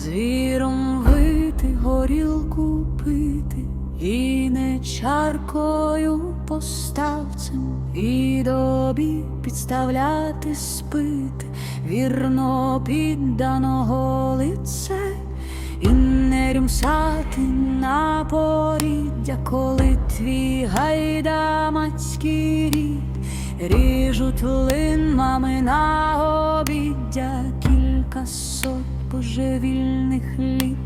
звіром вити, горілку пити, і не чаркою поставцем, і добі підставляти спити, вірно підданого лице, і не рюмсати на поріддя, коли твій гайдамацький рід. Ріжуть лин мами на обіддя кілька сот божевільних літ.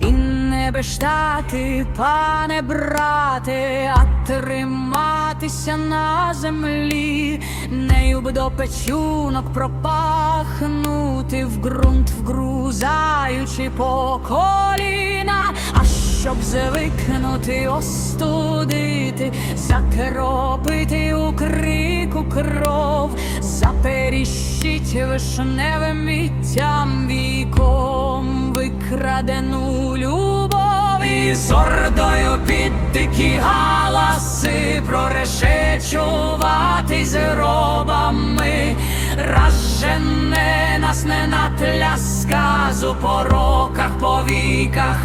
І не бештати, пане брате, а триматися на землі, нею б до печунок пропахнути в ґрунт вгрузаючи по коліна, а щоб звикнути остудити, закропити у крику кров, заперіщить вишневим миттям віком викрадену любов і з ордою під дикі галаси прорешечувати з робами, Разжене нас не на тля сказу по віках,